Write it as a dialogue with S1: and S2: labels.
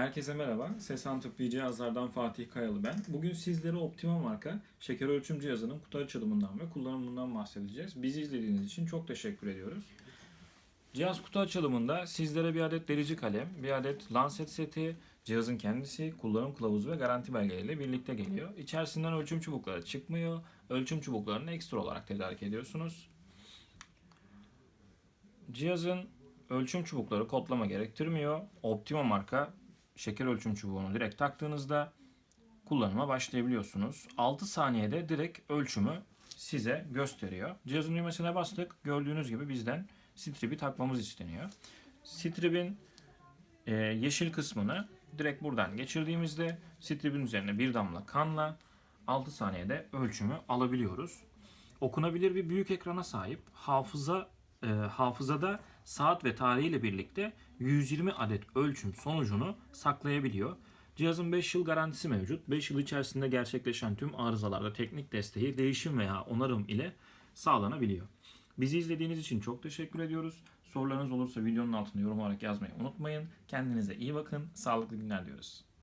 S1: Herkese merhaba. Sesan Tıbbi Cihazlardan Fatih Kayalı ben. Bugün sizlere Optima marka şeker ölçüm cihazının kutu açılımından ve kullanımından bahsedeceğiz. Bizi izlediğiniz için çok teşekkür ediyoruz. Cihaz kutu açılımında sizlere bir adet delici kalem, bir adet Lancet seti, cihazın kendisi, kullanım kılavuzu ve garanti belgeleriyle birlikte geliyor. İçerisinden ölçüm çubukları çıkmıyor. Ölçüm çubuklarını ekstra olarak tedarik ediyorsunuz. Cihazın ölçüm çubukları kodlama gerektirmiyor. Optima marka şeker ölçüm çubuğunu direkt taktığınızda kullanıma başlayabiliyorsunuz. 6 saniyede direkt ölçümü size gösteriyor. Cihazın düğmesine bastık. Gördüğünüz gibi bizden strip'i takmamız isteniyor. Strip'in e, yeşil kısmını direkt buradan geçirdiğimizde strip'in üzerine bir damla kanla 6 saniyede ölçümü alabiliyoruz. Okunabilir bir büyük ekrana sahip. Hafıza e, hafızada saat ve tarihiyle birlikte 120 adet ölçüm sonucunu saklayabiliyor. Cihazın 5 yıl garantisi mevcut. 5 yıl içerisinde gerçekleşen tüm arızalarda teknik desteği değişim veya onarım ile sağlanabiliyor. Bizi izlediğiniz için çok teşekkür ediyoruz. Sorularınız olursa videonun altına yorum olarak yazmayı unutmayın. Kendinize iyi bakın. Sağlıklı günler diyoruz.